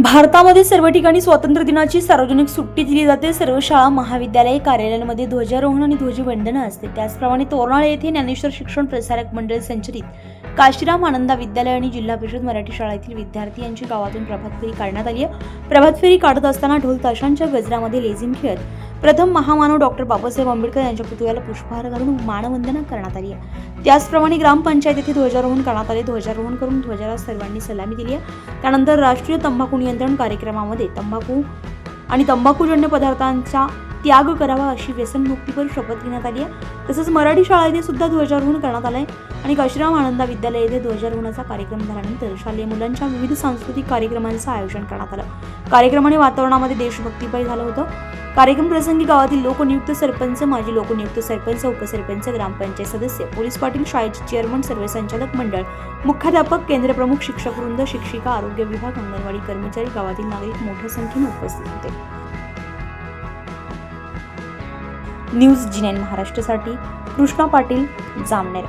भारतामध्ये सर्व ठिकाणी स्वातंत्र्य दिनाची सार्वजनिक सुट्टी दिली जाते. सर्व शाळा महाविद्यालय कार्यालयांमध्ये ध्वजारोहण आणि ध्वजवंदन असते. त्याचप्रमाणे तोरणाळे येथे ज्ञानेश्वर शिक्षण प्रसारक मंडळ संचलित काशीराम आनंदा विद्यालय आणि जिल्हा परिषद मराठी शाळेतील विद्यार्थी यांची गावातून प्रभात फेरी काढण्यात आली आहे. प्रभात फेरी काढत असताना ढोल ताशांच्या गजरामध्ये लेझिम खेळत प्रथम महामानव डॉक्टर बाबासाहेब आंबेडकर यांच्या पुतळ्याला पुष्पहार घालून मानवंदना करण्यात आली आहे. त्याचप्रमाणे ग्रामपंचायत येथे ध्वजारोहण करण्यात आले. ध्वजारोहण करून ध्वजाला सर्वांनी सलामी दिली आहे. त्यानंतर राष्ट्रीय तंबाखू नियंत्रण कार्यक्रमामध्ये तंबाखू आणि तंबाखूजन्य पदार्थांचा त्याग करावा अशी व्यसनमुक्तीपर शपथ घेण्यात आली आहे. तसंच मराठी शाळा येथे सुद्धा ध्वजारोहण करण्यात आलं आहे आणि काशीराम आनंदा विद्यालय येथे ध्वजारोहणाचा कार्यक्रम झाल्यानंतर शालेय मुलांच्या विविध सांस्कृतिक कार्यक्रमांचं आयोजन करण्यात आलं. कार्यक्रमाने वातावरणामध्ये देशभक्तीपर झालं होतं. कार्यक्रम प्रसंगी गावातील लोकनियुक्त सरपंच माजी लोकनियुक्त सरपंच उपसरपंच ग्रामपंचायत सदस्य पोलीस पाटील शाळेचे चेअरमन सर्व संचालक मंडळ मुख्याध्यापक केंद्रप्रमुख शिक्षक वृंद शिक्षिका आरोग्य विभाग अंगणवाडी कर्मचारी गावातील नागरिक मोठ्या संख्येने उपस्थित होते. न्यूज जिनेन महाराष्ट्रासाठी कृष्णा पाटील जामनेर.